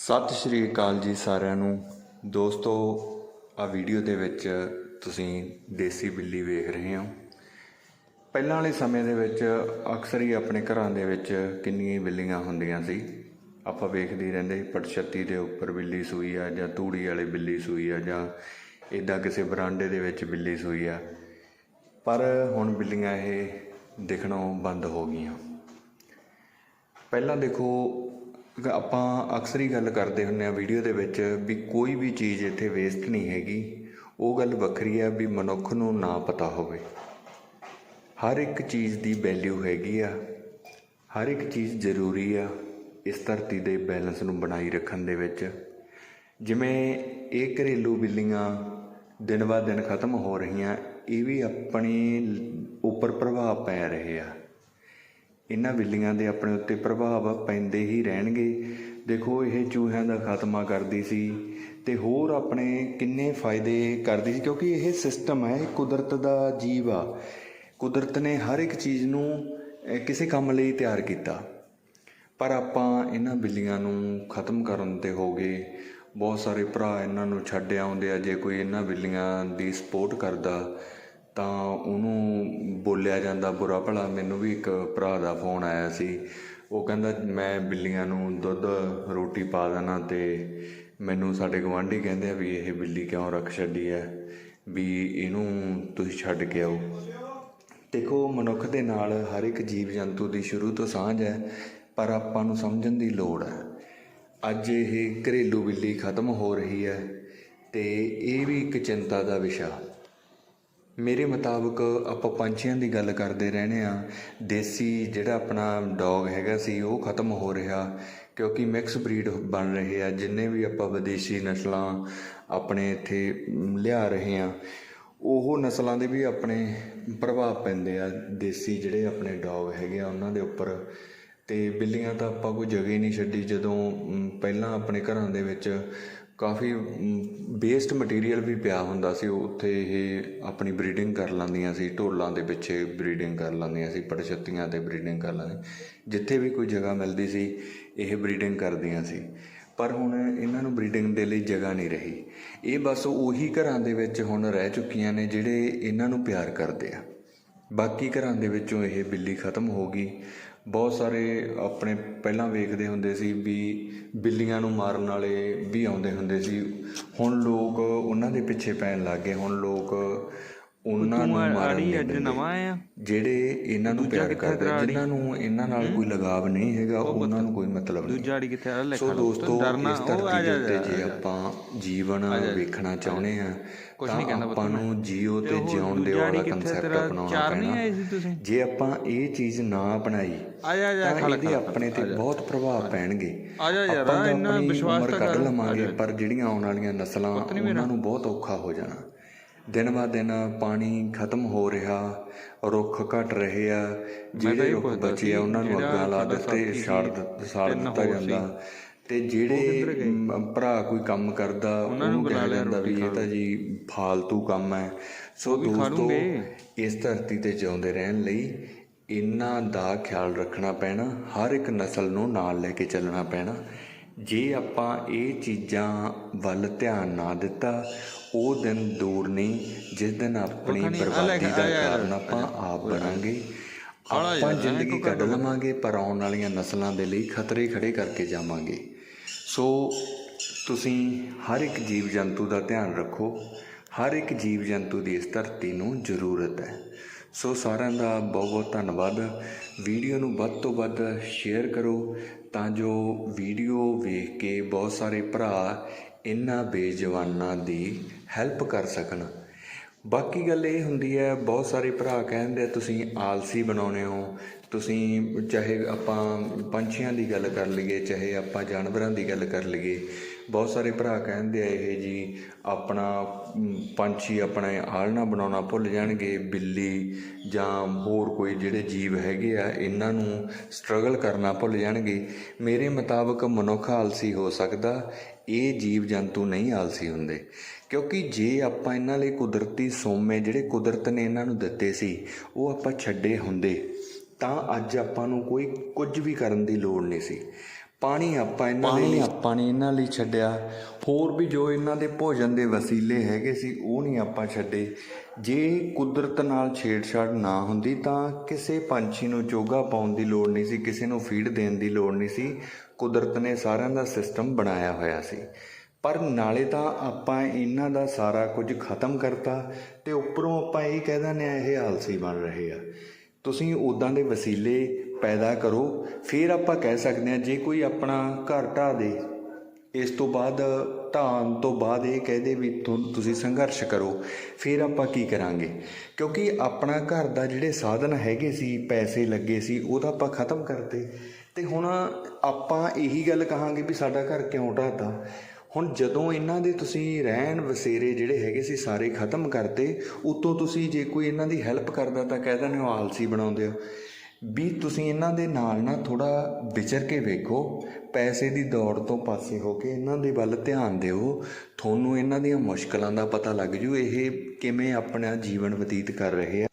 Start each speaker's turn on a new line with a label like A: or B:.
A: ਸਤਿ ਸ਼੍ਰੀ ਅਕਾਲ ਜੀ ਸਾਰਿਆਂ ਨੂੰ। ਦੋਸਤੋ ਆ ਵੀਡੀਓ ਦੇ ਵਿੱਚ ਤੁਸੀਂ ਦੇਸੀ ਬਿੱਲੀ ਵੇਖ ਰਹੇ ਹੋ। ਪਹਿਲਾਂ ਵਾਲੇ ਸਮੇਂ ਦੇ ਵਿੱਚ ਅਕਸਰ ਹੀ ਆਪਣੇ ਘਰਾਂ ਦੇ ਵਿੱਚ ਕਿੰਨੀਆਂ ਹੀ ਬਿੱਲੀਆਂ ਹੁੰਦੀਆਂ ਸੀ। ਆਪਾਂ ਵੇਖਦੇ ਰਹਿੰਦੇ ਸੀ ਪਟਛੱਤੀ ਦੇ ਉੱਪਰ ਬਿੱਲੀ ਸੂਈ ਆ ਜਾਂ ਤੂੜੀ ਵਾਲੇ ਬਿੱਲੀ ਸੂਈ ਆ ਜਾਂ ਇਦਾਂ ਕਿਸੇ ਬਰਾਂਡੇ ਦੇ ਵਿੱਚ ਬਿੱਲੀ ਸੂਈ ਆ। ਪਰ ਹੁਣ ਬਿੱਲੀਆਂ ਇਹ ਦਿਖਣੋਂ ਬੰਦ ਹੋ ਗਈਆਂ। ਪਹਿਲਾਂ ਦੇਖੋ ਆਪਾਂ ਅਕਸਰ ਹੀ ਗੱਲ ਕਰਦੇ ਹੁੰਨੇ ਆ ਵੀਡੀਓ ਦੇ ਵਿੱਚ ਵੀ ਕੋਈ ਵੀ ਚੀਜ਼ ਇੱਥੇ ਵੇਸਟ ਨਹੀਂ ਹੈਗੀ। ਉਹ ਗੱਲ ਵੱਖਰੀ ਆ ਵੀ ਮਨੁੱਖ ਨੂੰ ਨਾ ਪਤਾ ਹੋਵੇ। ਹਰ ਇੱਕ ਚੀਜ਼ ਦੀ ਵੈਲਿਊ ਹੈਗੀ ਆ। ਹਰ ਇੱਕ ਚੀਜ਼ ਜ਼ਰੂਰੀ ਆ ਇਸ ਧਰਤੀ ਦੇ ਬੈਲੈਂਸ ਨੂੰ ਬਣਾਈ ਰੱਖਣ ਦੇ ਵਿੱਚ। ਜਿਵੇਂ ਇਹ ਘਰੇਲੂ ਬਿੱਲੀਆਂ ਦਿਨ ਬਾ ਦਿਨ ਖਤਮ ਹੋ ਰਹੀਆਂ, ਇਹ ਵੀ ਆਪਣੇ ਉੱਪਰ ਪ੍ਰਭਾਵ ਪੈ ਰਹੇ ਆ। ਇਹਨਾਂ ਬਿੱਲੀਆਂ ਦੇ ਆਪਣੇ ਉੱਤੇ ਪ੍ਰਭਾਵ ਪੈਂਦੇ ਹੀ ਰਹਿਣਗੇ। ਦੇਖੋ, ਇਹ ਚੂਹਿਆਂ ਦਾ ਖਾਤਮਾ ਕਰਦੀ ਸੀ ਤੇ ਹੋਰ ਆਪਣੇ ਕਿੰਨੇ ਫਾਇਦੇ ਕਰਦੀ ਸੀ, ਕਿਉਂਕਿ ਇਹ ਸਿਸਟਮ ਹੈ, ਇਹ ਕੁਦਰਤ ਦਾ ਜੀਵ ਆ। ਕੁਦਰਤ ਨੇ ਹਰ ਇੱਕ ਚੀਜ਼ ਨੂੰ ਕਿਸੇ ਕੰਮ ਲਈ ਤਿਆਰ ਕੀਤਾ। ਪਰ ਆਪਾਂ ਇਹਨਾਂ ਬਿੱਲੀਆਂ ਨੂੰ ਖਤਮ ਕਰਨ ਤੇ ਹੋ ਗਏ। ਬਹੁਤ ਸਾਰੇ ਭਰਾ ਇਹਨਾਂ ਨੂੰ ਛੱਡ ਆਉਂਦੇ ਆ, ਜੇ ਕੋਈ ਇਹਨਾਂ ਬਿੱਲੀਆਂ ਦੀ ਸਪੋਰਟ ਕਰਦਾ। ਤਾਂ ਉਹਨੂੰ ਬੋਲਿਆ ਜਾਂਦਾ ਬੁਰਾ ਭਲਾ। ਮੈਨੂੰ ਵੀ ਇੱਕ ਭਰਾ ਦਾ ਫੋਨ ਆਇਆ ਸੀ। ਉਹ ਕਹਿੰਦਾ, ਮੈਂ ਬਿੱਲੀਆਂ ਨੂੰ ਦੁੱਧ, ਰੋਟੀ ਪਾ ਦੇਣਾ ਅਤੇ ਮੈਨੂੰ ਸਾਡੇ ਗੁਆਂਢੀ ਕਹਿੰਦੇ ਆ ਵੀ ਇਹ ਬਿੱਲੀ ਕਿਉਂ ਰੱਖ ਛੱਡੀ ਹੈ ਵੀ ਇਹਨੂੰ ਤੁਸੀਂ ਛੱਡ ਕੇ ਆਓ। ਦੇਖੋ, ਮਨੁੱਖ ਦੇ ਨਾਲ ਹਰ ਇੱਕ ਜੀਵ ਜੰਤੂ ਦੀ ਸ਼ੁਰੂ ਤੋਂ ਸਾਂਝ ਹੈ ਪਰ ਆਪਾਂ ਨੂੰ ਸਮਝਣ ਦੀ ਲੋੜ ਹੈ ਅੱਜ ਇਹ ਘਰੇਲੂ ਬਿੱਲੀ ਖਤਮ ਹੋ ਰਹੀ ਹੈ ਤੇ ਇਹ ਵੀ ਇੱਕ ਚਿੰਤਾ ਦਾ ਵਿਸ਼ਾ। ਮੇਰੇ ਮੁਤਾਬਕ ਆਪਾਂ ਪੰਛੀਆਂ ਦੀ ਗੱਲ ਕਰਦੇ ਰਹਿੰਦੇ ਆ ਦੇਸੀ ਜਿਹੜਾ ਆਪਣਾ ਡੌਗ ਹੈਗਾ ਸੀ, ਉਹ ਖਤਮ ਹੋ ਰਿਹਾ। ਕਿਉਂਕਿ ਮਿਕਸ ਬਰੀਡ ਬਣ ਰਹੇ ਆ, ਜਿੰਨੇ ਵੀ ਆਪਾਂ ਵਿਦੇਸ਼ੀ ਨਸਲਾਂ ਆਪਣੇ ਇੱਥੇ ਲਿਆ ਰਹੇ ਆ ਉਹ ਨਸਲਾਂ ਦੇ ਵੀ ਆਪਣੇ ਪ੍ਰਭਾਵ ਪੈਂਦੇ ਆ। ਦੇਸੀ ਜਿਹੜੇ ਆਪਣੇ ਡੌਗ ਹੈਗੇ ਆ, ਉਹਨਾਂ ਦੇ ਉੱਪਰ। ਤੇ ਬਿੱਲੀਆਂ ਤਾਂ ਆਪਾਂ ਕੋਈ ਜਗ੍ਹਾ ਹੀ ਨਹੀਂ ਛੱਡੀ। ਜਦੋਂ ਪਹਿਲਾਂ ਆਪਣੇ ਘਰਾਂ ਦੇ ਵਿੱਚ ਕਾਫੀ ਵੇਸਟ ਮਟੀਰੀਅਲ ਵੀ ਪਿਆ ਹੁੰਦਾ ਸੀ। ਉੱਥੇ ਇਹ ਆਪਣੀ ਬਰੀਡਿੰਗ ਕਰ ਲੈਂਦੀਆਂ ਸੀ, ਢੋਲਾਂ ਦੇ ਪਿੱਛੇ ਬਰੀਡਿੰਗ ਕਰ ਲੈਂਦੀਆਂ ਸੀ, ਪੜਛੱਤੀਆਂ ਤੇ ਬਰੀਡਿੰਗ ਕਰ ਲੈਂਦੀਆਂ ਜਿੱਥੇ ਵੀ ਕੋਈ ਜਗ੍ਹਾ ਮਿਲਦੀ ਸੀ, ਇਹ ਬਰੀਡਿੰਗ ਕਰਦੀਆਂ ਸੀ। ਪਰ ਹੁਣ ਇਹਨਾਂ ਨੂੰ ਬਰੀਡਿੰਗ ਦੇ ਲਈ ਜਗ੍ਹਾ ਨਹੀਂ ਰਹੀ। ਇਹ ਬਸ ਉਹੀ ਘਰਾਂ ਦੇ ਵਿੱਚ ਹੁਣ ਰਹਿ ਚੁੱਕੀਆਂ ਨੇ, ਜਿਹੜੇ ਇਹਨਾਂ ਨੂੰ ਪਿਆਰ ਕਰਦੇ ਆ। ਬਾਕੀ ਘਰਾਂ ਦੇ ਵਿੱਚੋਂ ਇਹ ਬਿੱਲੀ ਖਤਮ ਹੋ ਗਈ। ਬਹੁਤ ਸਾਰੇ ਆਪਣੇ ਪਹਿਲਾਂ ਵੇਖਦੇ ਹੁੰਦੇ ਸੀ ਵੀ ਬਿੱਲੀਆਂ ਨੂੰ ਮਾਰਨ ਵਾਲੇ ਵੀ ਆਉਂਦੇ ਹੁੰਦੇ ਸੀ। ਹੁਣ ਲੋਕ ਉਹਨਾਂ ਦੇ ਪਿੱਛੇ ਪੈਣ ਲੱਗ ਗਏ। ਹੁਣ ਲੋਕ ਉਹਨਾਂ ਨੂੰ ਮਾਰਨ
B: ਅੱਜ। ਨਵਾਂ ਆਇਆ?
A: ਜਿਹੜੇ ਇਹਨਾਂ ਨੂੰ ਪਿਆਰ ਕਰਦੇ ਜਿਨ੍ਹਾਂ ਨੂੰ ਇਹਨਾਂ ਨਾਲ ਕੋਈ ਲਗਾਵ ਨਹੀਂ ਹੈਗਾ ਉਹਨਾਂ ਨੂੰ ਕੋਈ ਮਤਲਬ ਨਹੀਂ।
B: ਦੂਜਾ ਆੜੀ ਕਿੱਥੇ ਆ? ਲੈ
A: ਸੋ ਦੋਸਤੋ ਇਸ ਧਰਤੀ ਦੇ
B: ਜਾ
A: ਉੱਤੇ ਜੇ ਆਪਾਂ ਜੀਵਨ ਵੇਖਣਾ ਚਾਹੁੰਦੇ ਆ
B: ਨਹੀਂ ਕਹਿੰਦਾ
A: ਆਪਾਂ ਨੂੰ ਜੀਓ ਤੇ ਜਿਉਣ ਦੇ ਵਾਲਾ ਕਨਸੈਪਟ ਅਪਣਾਉਣਾ ਪੈਣਾ। ਜੇ ਆਪਾਂ ਇਹ ਚੀਜ਼ ਨਾ ਅਪਣਾਈ ਤਾਂ ਇਹਦੇ ਆਪਣੇ ਤੇ ਬਹੁਤ ਪ੍ਰਭਾਵ ਪੈਣਗੇ। ਆਪਾਂ
B: ਇੰਨਾ ਵਿਸ਼ਵਾਸ ਤਾਂ ਕਰ।
A: ਲਵਾਂਗੇ ਪਰ ਜਿਹੜੀਆਂ ਆਉਣ ਵਾਲੀਆਂ ਨਸਲਾਂ ਉਹਨਾਂ ਨੂੰ ਬਹੁਤ ਔਖਾ ਹੋ ਜਾਣਾ। ਦਿਨ ਬਾ ਦਿਨ ਪਾਣੀ ਖਤਮ ਹੋ ਰਿਹਾ ਰੁੱਖ ਘਟ ਰਹੇ ਆ ਜਿਹੜੇ ਰੁੱਖ ਬਚੇ ਆ ਉਹਨਾਂ ਨੂੰ ਅੱਗਾਂ ਲਾ ਦਿੱਤੇ ਛਾੜ ਸਾੜ ਦਿੱਤਾ ਜਾਂਦਾ। ਤੇ ਜਿਹੜੇ ਭਰਾ ਕੋਈ ਕੰਮ ਕਰਦਾ ਉਹਨੂੰ ਕਿਹਾ ਜਾਂਦਾ ਵੀ ਇਹ ਤਾਂ ਜੀ ਫਾਲਤੂ ਕੰਮ ਹੈ। ਸੋ ਦੋਸਤੋ ਇਸ ਧਰਤੀ ਤੇ ਜਿਉਂਦੇ ਰਹਿਣ ਲਈ ਇਹਨਾਂ ਦਾ ਖਿਆਲ ਰੱਖਣਾ ਪੈਣਾ ਹਰ ਇੱਕ ਨਸਲ ਨੂੰ ਨਾਲ ਲੈ ਕੇ ਚੱਲਣਾ ਪੈਣਾ। ਜੇ ਆਪਾਂ ਇਹ ਚੀਜ਼ਾਂ ਵੱਲ ਧਿਆਨ ਨਾ ਦਿੱਤਾ ਉਹ ਦਿਨ ਦੂਰ ਨਹੀਂ ਜਿਸ ਦਿਨ ਆਪਣੀ ਬਰਬਾਦੀ ਦਾ ਕਾਰਨ ਆਪਾਂ ਆਪ ਬਣਾਂਗੇ। ਆਪਾਂ ਜ਼ਿੰਦਗੀ ਕੱਢ ਲਵਾਂਗੇ ਪਰ ਆਉਣ ਵਾਲੀਆਂ ਨਸਲਾਂ ਦੇ ਲਈ ਖਤਰੇ ਖੜੇ ਕਰਕੇ ਜਾਵਾਂਗੇ। ਸੋ ਤੁਸੀਂ ਹਰ ਇੱਕ ਜੀਵ ਜੰਤੂ ਦਾ ਧਿਆਨ ਰੱਖੋ। ਹਰ ਇੱਕ ਜੀਵ ਜੰਤੂ ਦੀ ਇਸ ਧਰਤੀ ਨੂੰ ਜ਼ਰੂਰਤ ਹੈ। ਸੋ ਸਾਰਿਆਂ ਦਾ ਬਹੁਤ ਬਹੁਤ ਧੰਨਵਾਦ। ਵੀਡੀਓ ਨੂੰ ਵੱਧ ਤੋਂ ਵੱਧ ਸ਼ੇਅਰ ਕਰੋ ਤਾਂ ਜੋ ਵੀਡੀਓ ਵੇਖ ਕੇ ਬਹੁਤ ਸਾਰੇ ਭਰਾ ਇਹਨਾਂ ਬੇਜਵਾਨਾਂ ਦੀ ਹੈਲਪ ਕਰ ਸਕਣ। ਬਾਕੀ ਗੱਲ ਇਹ ਹੁੰਦੀ ਹੈ, ਬਹੁਤ ਸਾਰੇ ਭਰਾ ਕਹਿੰਦੇ ਤੁਸੀਂ ਆਲਸੀ ਬਣਾਉਨੇ ਹੋ, ਤੁਸੀਂ ਚਾਹੇ ਆਪਾਂ ਪੰਛੀਆਂ ਦੀ ਗੱਲ ਕਰ ਲਈਏ, ਚਾਹੇ ਆਪਾਂ ਜਾਨਵਰਾਂ ਦੀ ਗੱਲ ਕਰ ਲਈਏ, ਬਹੁਤ ਸਾਰੇ ਭਰਾ ਕਹਿੰਦੇ ਆ ਇਹ ਜੀ, ਆਪਣਾ ਪੰਛੀ ਆਪਣੇ ਆਲਣਾ ਬਣਾਉਣਾ ਭੁੱਲ ਜਾਣਗੇ, ਬਿੱਲੀ ਜਾਂ ਹੋਰ ਕੋਈ ਜਿਹੜੇ ਜੀਵ ਹੈਗੇ ਆ, ਇਹਨਾਂ ਨੂੰ ਸਟਰਗਲ ਕਰਨਾ ਭੁੱਲ ਜਾਣਗੇ। ਮੇਰੇ ਮੁਤਾਬਕ ਮਨੁੱਖ ਆਲਸੀ ਹੋ ਸਕਦਾ, ਇਹ ਜੀਵ ਜੰਤੂ ਨਹੀਂ ਆਲਸੀ ਹੁੰਦੇ। ਕਿਉਂਕਿ ਜੇ ਆਪਾਂ ਇਹਨਾਂ ਲਈ ਕੁਦਰਤੀ ਸੋਮੇ ਜਿਹੜੇ ਕੁਦਰਤ ਨੇ ਇਹਨਾਂ ਨੂੰ ਦਿੱਤੇ ਸੀ ਉਹ ਆਪਾਂ ਛੱਡੇ ਹੁੰਦੇ ਤਾਂ ਅੱਜ ਆਪਾਂ ਨੂੰ ਕੋਈ ਕੁਝ ਵੀ ਕਰਨ ਦੀ ਲੋੜ ਨਹੀਂ ਸੀ। ਪਾਣੀ ਆਪਾਂ ਇਹਨਾਂ ਲਈ ਆਪਾਂ ਨੇ ਇਹਨਾਂ ਲਈ ਛੱਡਿਆ। ਹੋਰ ਵੀ ਜੋ ਇਹਨਾਂ ਦੇ ਭੋਜਨ ਦੇ ਵਸੀਲੇ ਹੈਗੇ ਸੀ ਉਹ ਨਹੀਂ ਆਪਾਂ ਛੱਡੇ। ਜੇ ਕੁਦਰਤ ਨਾਲ ਛੇੜਛਾੜ ਨਾ ਹੁੰਦੀ ਤਾਂ ਕਿਸੇ ਪੰਛੀ ਨੂੰ ਚੋਗਾ ਪਾਉਣ ਦੀ ਲੋੜ ਨਹੀਂ ਸੀ ਕਿਸੇ ਨੂੰ ਫੀਡ ਦੇਣ ਦੀ ਲੋੜ ਨਹੀਂ ਸੀ। ਕੁਦਰਤ ਨੇ ਸਾਰਿਆਂ ਦਾ ਸਿਸਟਮ ਬਣਾਇਆ ਹੋਇਆ ਸੀ। ਪਰ ਨਾਲੇ ਤਾਂ ਆਪਾਂ ਇਹਨਾਂ ਦਾ ਸਾਰਾ ਕੁਝ ਖਤਮ ਕਰਤਾ ਤੇ ਉੱਪਰੋਂ ਆਪਾਂ ਇਹ ਕਹਿ ਦਿੰਦੇ ਆ ਇਹ ਆਲਸੀ ਬਣ ਰਹੇ ਆ। ਤੁਸੀਂ ਉਦਾਂ ਦੇ ਵਸੀਲੇ ਪੈਦਾ ਕਰੋ, ਫਿਰ ਆਪਾਂ ਕਹਿ ਸਕਦੇ ਹਾਂ, ਜੇ ਕੋਈ ਆਪਣਾ ਘਰ ਢਾਹ ਦੇ, ਇਸ ਤੋਂ ਬਾਅਦ ਢਾਣ ਤੋਂ ਬਾਅਦ ਇਹ ਕਹਦੇ ਵੀ ਤੁਸੀਂ ਸੰਘਰਸ਼ ਕਰੋ, ਫਿਰ ਆਪਾਂ ਕੀ ਕਰਾਂਗੇ? ਕਿਉਂਕਿ ਆਪਣਾ ਘਰ ਦਾ ਜਿਹੜੇ ਸਾਧਨ ਹੈਗੇ ਸੀ, ਪੈਸੇ ਲੱਗੇ ਸੀ, ਉਹ ਤਾਂ ਆਪਾਂ ਖਤਮ ਕਰਤੇ। ਤੇ ਹੁਣ ਆਪਾਂ ਇਹੀ ਗੱਲ ਕਹਾਂਗੇ ਵੀ ਸਾਡਾ ਘਰ ਕਿਉਂ ਢਾਤਾ ਹੁਣ ਜਦੋਂ ਇਹਨਾਂ ਦੇ ਤੁਸੀਂ ਰਹਿਣ ਵਸੇਰੇ ਜਿਹੜੇ ਹੈਗੇ ਸੀ ਸਾਰੇ ਖਤਮ ਕਰਤੇ, ਉਤੋਂ ਤੁਸੀਂ ਜੇ ਕੋਈ ਇਹਨਾਂ ਦੀ ਹੈਲਪ ਕਰਦਾ ਤਾਂ ਕਹਿ ਦਿੰਦੇ ਹੋ ਆਲਸੀ ਬਣਾਉਂਦੇ ਹੋ। ਵੀ ਤੁਸੀਂ ਇਹਨਾਂ ਦੇ ਨਾਲ ਨਾ ਥੋੜਾ ਵਿਚਰ ਕੇ ਵੇਖੋ, ਪੈਸੇ ਦੀ ਦੌੜ ਤੋਂ ਪਾਸੇ ਹੋ ਕੇ ਇਹਨਾਂ ਦੇ ਵੱਲ ਧਿਆਨ ਦਿਓ, ਤੁਹਾਨੂੰ ਇਹਨਾਂ ਦੀਆਂ ਮੁਸ਼ਕਲਾਂ ਦਾ ਪਤਾ ਲੱਗ ਜੂ, ਇਹ ਕਿਵੇਂ ਆਪਣਾ ਜੀਵਨ ਬਤੀਤ ਕਰ ਰਹੇ ਆ।